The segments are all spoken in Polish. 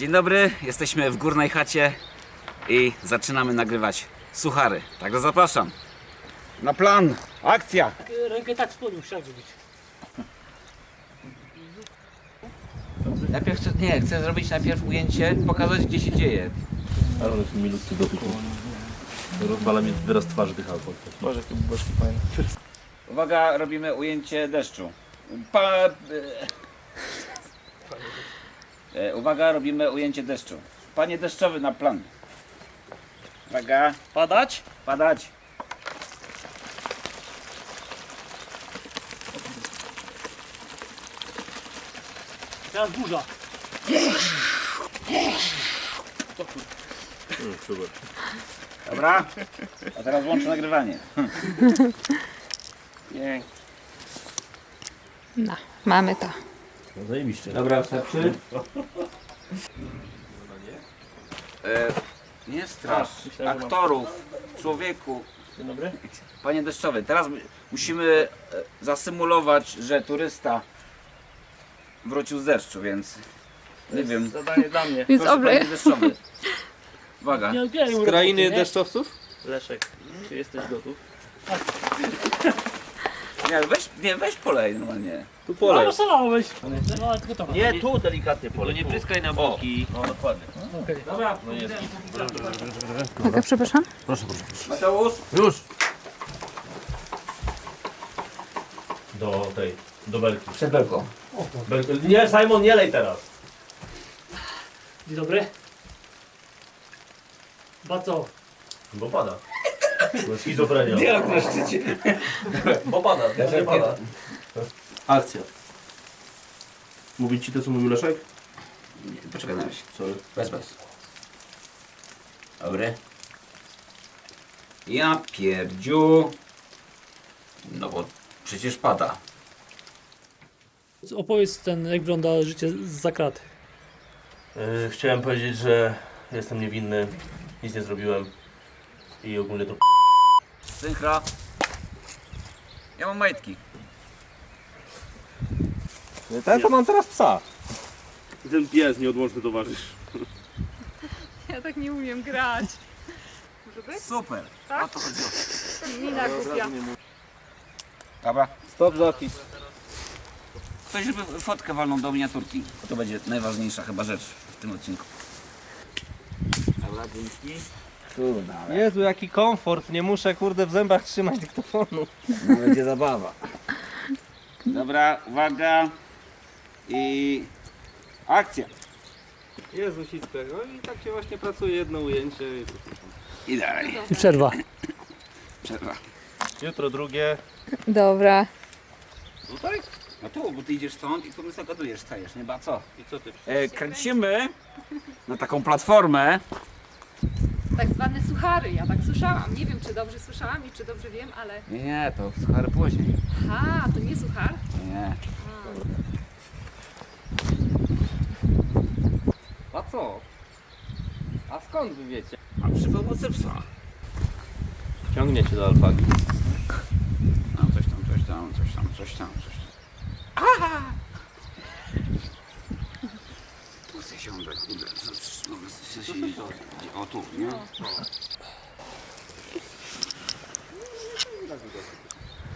Dzień dobry, jesteśmy w górnej chacie i zaczynamy nagrywać suchary. Także zapraszam. Na plan, akcja! Rękę tak spodem trzeba zrobić. Najpierw chcę, nie, chcę zrobić najpierw ujęcie, pokazać gdzie się dzieje. Ale one są milutkie dotyku. Rozwala mi wyraz twarzy tych alkohol. Boże, jakie boczki fajne. Uwaga, robimy ujęcie deszczu. Pa... e, uwaga, robimy ujęcie deszczu. Panie deszczowy na plan. Uwaga, Padać? padać. Teraz burza. Super. Dobra? A teraz włączę nagrywanie. Nie. No, mamy to. No zajebiście. Dobra, wystarczy. E, nie strasz myślałem, że mam- aktorów, człowieku. Dzień dobry. Panie deszczowy, teraz my- musimy e, zasymulować, że turysta wrócił z deszczu, więc nie wiem. Zadanie dla mnie. Więc Proszę, obry. panie deszczowy. Uwaga. Nie odbieraj mu Z krainy roboty, nie? deszczowców? Leszek, czy jesteś gotów? Nie, weź, nie, weź polej normalnie. Tu No, pole. rozsolałeś. No, ale gotowa. Nie, tu delikatnie pole. nie pryskaj na boki. No dokładnie. Okej. Dobra, No jest. Mogę, przepraszam? Proszę, proszę, proszę. Mateusz. Już! Do tej, do belki. Przed belką. belki. Nie, Simon, nie lej teraz. Dzień dobry. Baco. Bo pada. To jest schizofrenia. Dialog na szczycie. Bo pada, to nie pada. Akcja. Mówić ci to, co mówił Leszek? Nie, Poczekaj na razie. Sorry. Bez, bez. Dobry. Ja pierdziu. No bo przecież pada. Opowiedz ten, jak wygląda życie za kraty. Yy, chciałem powiedzieć, że jestem niewinny, nic nie zrobiłem i ogólnie to Synchro. Ja mam majtki. Ten to mam teraz psa. ten pies nieodłączny towarzysz. Ja tak nie umiem grać. Może być? Super. Tak? O to chodziło. Nina kupia. Dobra. Stop zapis. Ktoś żeby fotkę walną do miniaturki. To będzie najważniejsza chyba rzecz w tym odcinku. Dobra, dzięki. Jezu, jaki komfort. Nie muszę, kurde, w zębach trzymać dyktofonu. no będzie zabawa. Dobra, uwaga. I akcja. Jezu, Sicpek. No i tak się właśnie pracuje jedno ujęcie. I dalej. I przerwa. Przerwa. Jutro drugie. Dobra. Tutaj? No tu, bo ty idziesz stąd i tu my zagadujesz, stajesz, nie ba co? I co ty? E, kręcimy na taką platformę. Tak zwane suchary, ja tak słyszałam. Nie wiem, czy dobrze słyszałam i czy dobrze wiem, ale... Nie, nie, to suchary później. Aha, to nie suchar? Nie. A co? A skąd wy wiecie? A przy pomocy psa. Ciągnie cię do alpagi. A coś tam, coś tam, coś tam, coś tam, coś tam. Aha! Tu chcę siądę, kurde. co- co- Mogę sobie siedzieć. O tu, nie?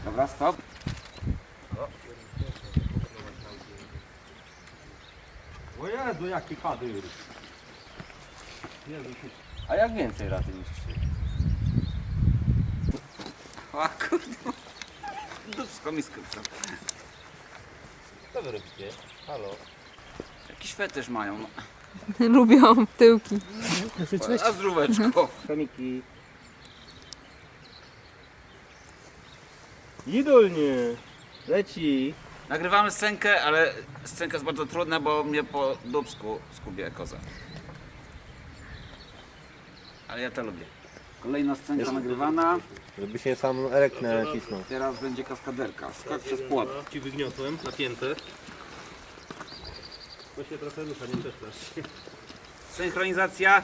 Dobra, stop. O Jezu, jaki kadyr. A jak więcej razy niż trzy? A kurde. Dupsko mi skrypta. Co wy robicie? Halo? Jakiś fetysz mają. no. Lubią tyłki. A zdróweczko. Kamiki. Idolnie. Leci. Nagrywamy scenkę, ale scenka jest bardzo trudna, bo mnie po dubsku skubie koza. Ale ja to lubię. Kolejna scenka nagrywana. Żeby się sam nie nacisnął. Teraz będzie kaskaderka. Skok przez płot. Ci wygniotłem, napięte. Bo się trochę rusza, nie przeszlasz. Synchronizacja.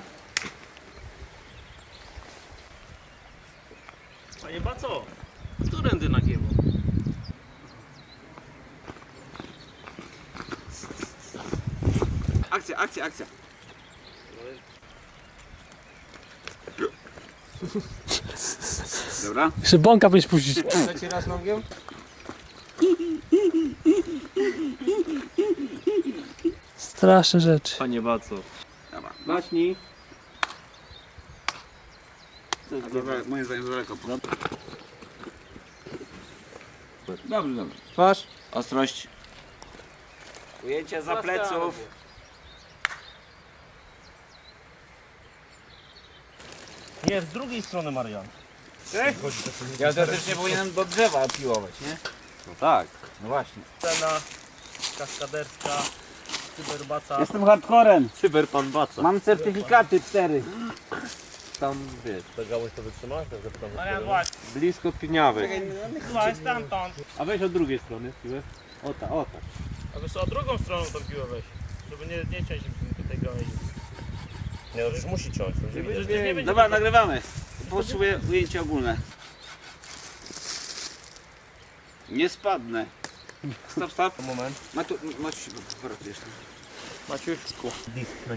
Panie Baco, którędy nagiewo? Akcja, akcja, akcja. Dobra? Jeszcze bąka powinieneś puścić. Trzeci raz nogiem? Straszne rzeczy. Panie Baco. Dobra. Machnij. Moim zdaniem za daleko. Dobrze, dobrze. Twarz. Ostrość. Ujęcie za pleców. Nie, z drugiej strony Marian. Ja teoretycznie powinienem do drzewa piłować, nie? No tak. No właśnie. Scena kaskaderska, cyberbaca. Jestem hardcorem. Cyber pan Baca. Mam certyfikaty cztery. Tam wiesz. Ta gałąź to wytrzyma? Tak zapytam. Marian właśnie. Blisko piniawy. Słuchaj, stamtąd. A weź od drugiej strony piłę. O tak, o tak. A wiesz co, drugą stroną tą piłę weź. Żeby nie, nie ciąć tej gałęzi. Nie, no przecież musi ciąć. to będzie widać. Nie będzie Dobra, nagrywamy. Potrzebuję ujęcie ogólne. Nie spadnę. Stop, stop. Moment. Matu, Maciuś, poratujesz. Maciuszku.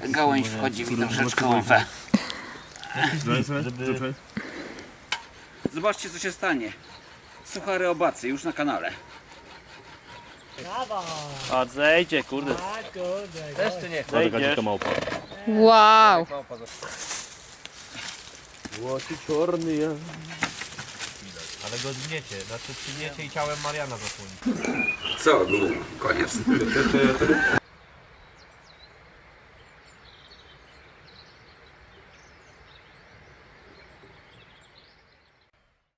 Gałąź wchodzi mi troszeczkę łąfę. Żeby... Zobaczcie co się stanie. Suchary obacy już na kanale. A zejdzie, kurde. Też czy nie? Zejdziesz. małpa. Wow! Łosi czarny ja. Ale go zgniecie, znaczy przyniecie i ciałem Mariana zasłoni. Co, koniec.